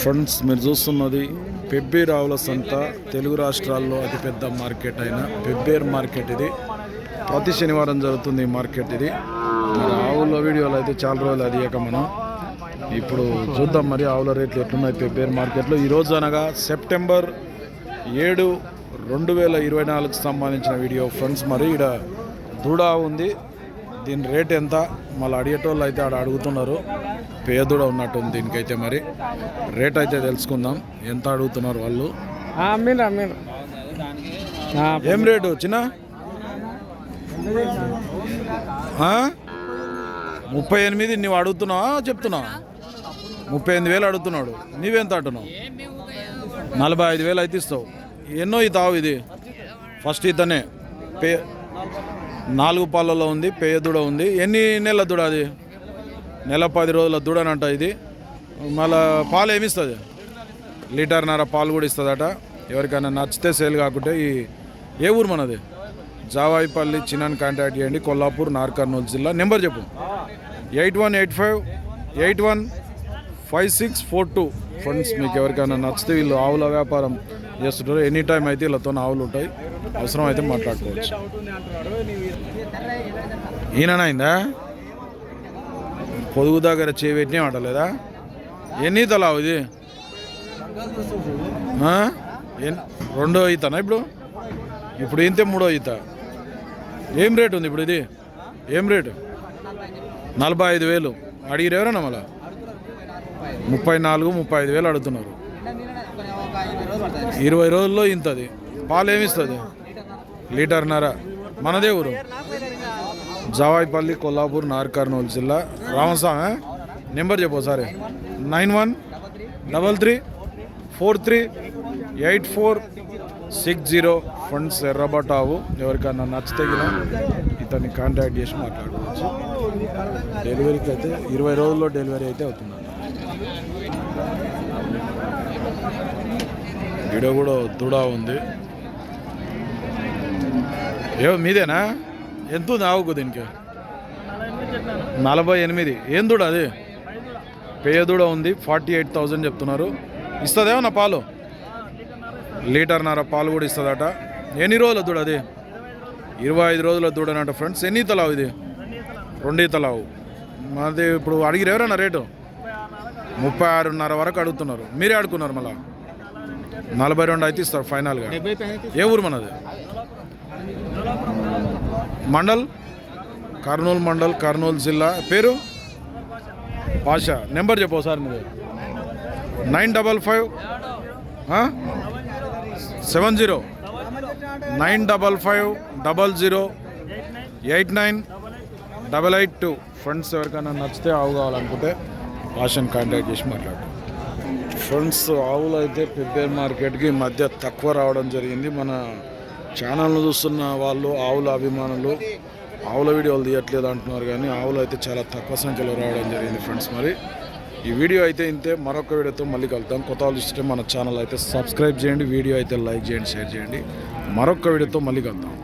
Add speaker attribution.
Speaker 1: Friends మీరు చూస్తున్నది పెబ్బేరు ఆవుల సంత తెలుగు రాష్ట్రాల్లో అతిపెద్ద మార్కెట్ అయిన పెబ్బేరు మార్కెట్ ఇది. ప్రతి శనివారం జరుగుతుంది ఈ మార్కెట్ ఇది. మరి ఆవుల వీడియోలు అయితే చాలా రోజులు అది మనం ఇప్పుడు చూద్దాం మరి ఆవుల రేట్లు ఎట్లున్నాయి పెబ్బేరు మార్కెట్లో. ఈరోజు అనగా సెప్టెంబర్ ఏడు రెండు వేల ఇరవై నాలుగుకి సంబంధించిన వీడియో ఫ్రెండ్స్. మరి ఇక్కడ దూడా ఉంది. దీని రేట్ ఎంత? మళ్ళీ అడిగేటోళ్ళు అయితే ఆడ అడుగుతున్నారు. పేదూడ ఉన్నట్టుంది దీనికైతే మరి. రేట్ అయితే తెలుసుకుందాం. ఎంత అడుగుతున్నారు వాళ్ళు? ఏం రేటు? చిన్న? ముప్పై ఎనిమిది నువ్వు అడుగుతున్నావా? చెప్తున్నావా? ముప్పై ఎనిమిది వేలు అడుగుతున్నాడు. నీవెంత అంటున్నావు? నలభై ఐదు వేలు అయితే ఇస్తావు. ఎన్నో ఈ తావు ఇది? ఫస్ట్ ఇతనే. పే నాలుగు పాలలో ఉంది పేయ దూడ ఉంది. ఎన్ని నెలల దూడ అది? నెల పది రోజుల దూడనంట ఇది. మళ్ళా పాలు ఏమిస్తుంది లీటర్నర పాలు కూడా ఇస్తుందట. ఎవరికైనా నచ్చితే సేల్ కాకుంటే ఈ ఏ ఊరు మనది? జావాయిపల్లి చిన్నాన్ని కాంటాక్ట్ చేయండి. కొల్లాపూర్ నార్ కర్నూలు జిల్లా. నెంబర్ చెప్పు. Eight one eight five eight one five six four two. Friends మీకు ఎవరికైనా నచ్చితే వీళ్ళు ఆవుల వ్యాపారం చేస్తుంటారు. ఎనీ టైం అయితే వీళ్ళతో ఆవులు ఉంటాయి. అవసరం అయితే మాట్లాడుకోవచ్చు ఈయనైందా పొదుగు దగ్గర చేపెట్టినా అంటలేదా ఎన్ని తలావు ఇది? రెండో ఈతనా ఇప్పుడు? ఇప్పుడు ఇంతే మూడో ఈత. ఏం రేట్ ఉంది ఇప్పుడు ఇది? ఏం రేటు? నలభై ఐదు వేలు. అడిగిరు ఎవరన్నా మళ్ళా? ముప్పై నాలుగు ముప్పై ఐదు వేలు అడుగుతున్నారు. ఇరవై రోజుల్లో ఇంతది పాలు ఏమిస్తుంది లీటర్నర మనదే ఊరు. జావాయిపల్లి కొల్లాపూర్ నార్ కర్నూలు జిల్లా. రామస్వామి నెంబర్ చెప్పు సరే nine one double three four three eight four six zero. Friends ఎర్రబటావు ఎవరికైనా నచ్చితే ఇతన్ని కాంటాక్ట్ చేసి మాట్లాడుకోవచ్చు. డెలివరీకి అయితే ఇరవై రోజుల్లో డెలివరీ అయితే అవుతుంది వీడియో కూడా దుడా ఉంది. ఏమో మీదేనా? ఎంత ఉంది ఆవుకు దీనికి? నలభై ఎనిమిది. ఏం దూడ అది? పేయ దూడ ఉంది ఫార్టీ ఎయిట్ థౌజండ్ చెప్తున్నారు. ఇస్తుందేమన్నా పాలు? లీటర్న్నర పాలు కూడా ఇస్తుందట. ఎన్ని రోజుల దూడ అది? ఇరవై ఐదు రోజుల దూడనట ఫ్రెండ్స్. ఎన్ని తలావు ఇది? రెండు తలావు మాది ఇప్పుడు అడిగిరు ఎవరన్నా రేటు? ముప్పై ఆరున్నర వరకు అడుగుతున్నారు. మీరే అడుగుతున్నారు మళ్ళీ? నలభై రెండు అయితే ఇస్తారు ఫైనల్గా. ఏ ఊరు మనది? మండల్? కర్నూలు మండల్ కర్నూలు జిల్లా. పేరు? పాషా. నెంబర్ చెప్పు సార్ మీరు nine double five. Seven zero. Nine double five double zero eight nine double eight two. Friends ఎవరికైనా నచ్చితే ఆవు కావాలనుకుంటే పాషన్ కాంటాక్ట్ చేసి మాట్లాడు ఫ్రెండ్స్ ఆవులు అయితే పెబ్బేర్ మార్కెట్కి మధ్య తక్కువ రావడం జరిగింది. మన ఛానల్ను చూస్తున్న వాళ్ళు ఆవుల అభిమానులు ఆవుల వీడియోలు తీయట్లేదు అంటున్నారు కానీ ఆవులు అయితే చాలా తక్కువ సంఖ్యలో రావడం జరిగింది ఫ్రెండ్స్. మరి ఈ వీడియో అయితే ఇంతే. మరొక వీడియోతో మళ్ళీ కలుద్దాం. కొత్త వాళ్ళు ఇస్తే మన ఛానల్ అయితే సబ్స్క్రైబ్ చేయండి వీడియో అయితే లైక్ చేయండి షేర్ చేయండి. మరొక వీడియోతో మళ్ళీ కలుద్దాం.